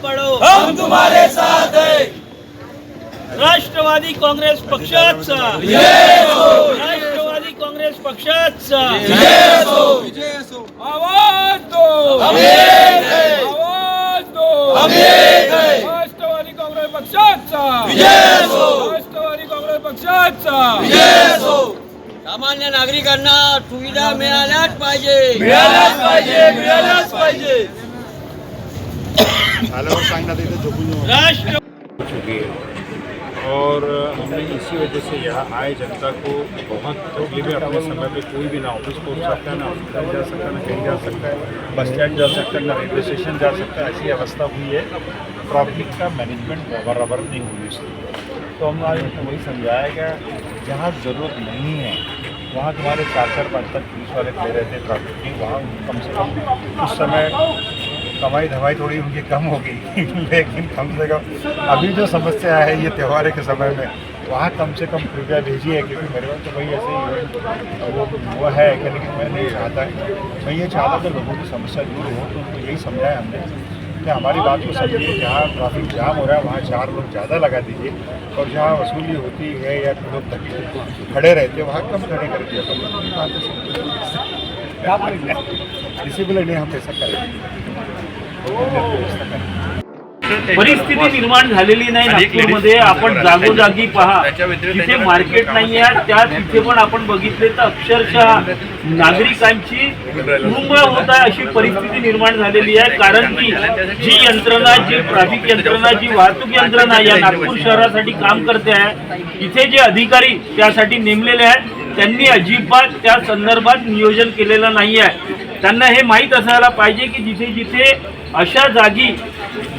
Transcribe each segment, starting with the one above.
भाऊ हम तुम्हारे साथ है। राष्ट्रवादी काँग्रेस पक्षाचा राष्ट्रवादी काँग्रेस पक्षाचा आवाज़ दो। आवाज़ दो। राष्ट्रवादी काँग्रेस पक्षाचा राष्ट्रवादी काँग्रेस पक्षाचा सामान्य नागरिकांना सुविधा मिळाल्याच पाहिजे. मिळालाच पाहिजे मिळालाच पाहिजे. चुकी है। और हमने इसी वजह से यहाँ आए जनता को बहुत तकलीफें अपने समय पे कोई भी ना ऑफ़िस पहुँच सकता है ना हॉस्पिटल जा सकता है ना कहीं जा सकता है। बस स्टैंड जा सकता है ना रेलवे स्टेशन जा सकता है। ऐसी अवस्था हुई है। ट्रैफ़िक का मैनेजमेंट बराबर नहीं हुई उसकी। तो हम आज उनको वही समझाया गया जहाँ ज़रूरत नहीं है वहाँ तुम्हारे चार चार पाँच पाँच पुलिस वाले खड़े रहते हैं। ट्रैफ़िक की वहाँ कम से कम उस समय कमाई धमाई थोड़ी उनकी कम होगी लेकिन कम से कम अभी जो समस्या है ये त्यौहार के समय में वहाँ कम से कम कृपया भेजिए क्योंकि मेरे पास तो भाई ऐसे ही वो वो है कि लेकिन मैं नहीं चाहता। मैं ये चाहता था लोगों की समस्या दूर हो तो उनको यही समझाया हमने कि हमारी बात को समझिए जहाँ ट्रैफ़िक जाम हो रहा है वहाँ चार लोग ज़्यादा लगा दीजिए। और जहाँ वसूली होती है या लोग खड़े रहते हैं वहाँ कम खड़े कर दिया ये बात डिसिप्लिन नहीं हम ऐसा करेंगे परिस्थिती निर्माण झालेली नाही नागपूरमध्ये. आपण जागोजागी पहा. तिथे मार्केट नाही आहे त्या तिथे पण आपण बघितले तर अक्षरशः नागरिकांची तुरुंब होत आहे अशी परिस्थिती निर्माण झालेली आहे. कारण की जी यंत्रणा जी ट्रॅफिक यंत्रणा जी वाहतूक यंत्रणा या नागपूर शहरासाठी काम करते आहे इथे जे अधिकारी त्यासाठी नेमलेले आहेत त्यांनी अजिबात त्या संदर्भात नियोजन केलेलं नाही आहे त्यांना हे माहीत असायला पाहिजे की जिथे जिथे अशा जागी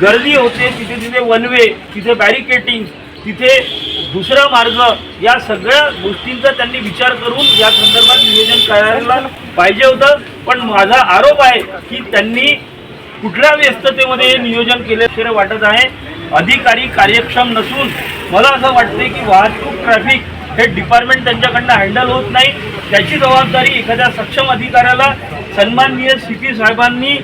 गर्दी होते तिथे तिथे वन वे तिथे बॅरिकेटिंग तिथे दुसरा मार्ग या सगळ्या गोष्टींचा त्यांनी विचार करून या संदर्भात नियोजन करायला पाहिजे होतं. पण माझा आरोप आहे की त्यांनी कुठल्या व्यस्ततेमध्ये हे नियोजन केल्याशिवाय वाटत आहे. अधिकारी कार्यक्षम नसून मला असं वाटते की वाहतूक ट्रॅफिक हे डिपार्टमेंट त्यांच्याकडनं हँडल होत नाही. त्याची जबाबदारी एखाद्या सक्षम अधिकाऱ्याला सन्माननीय सी साहेबांनी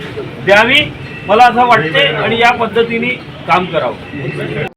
द्यावी. मला असं वाटते आणि या पद्धतीने काम करावं.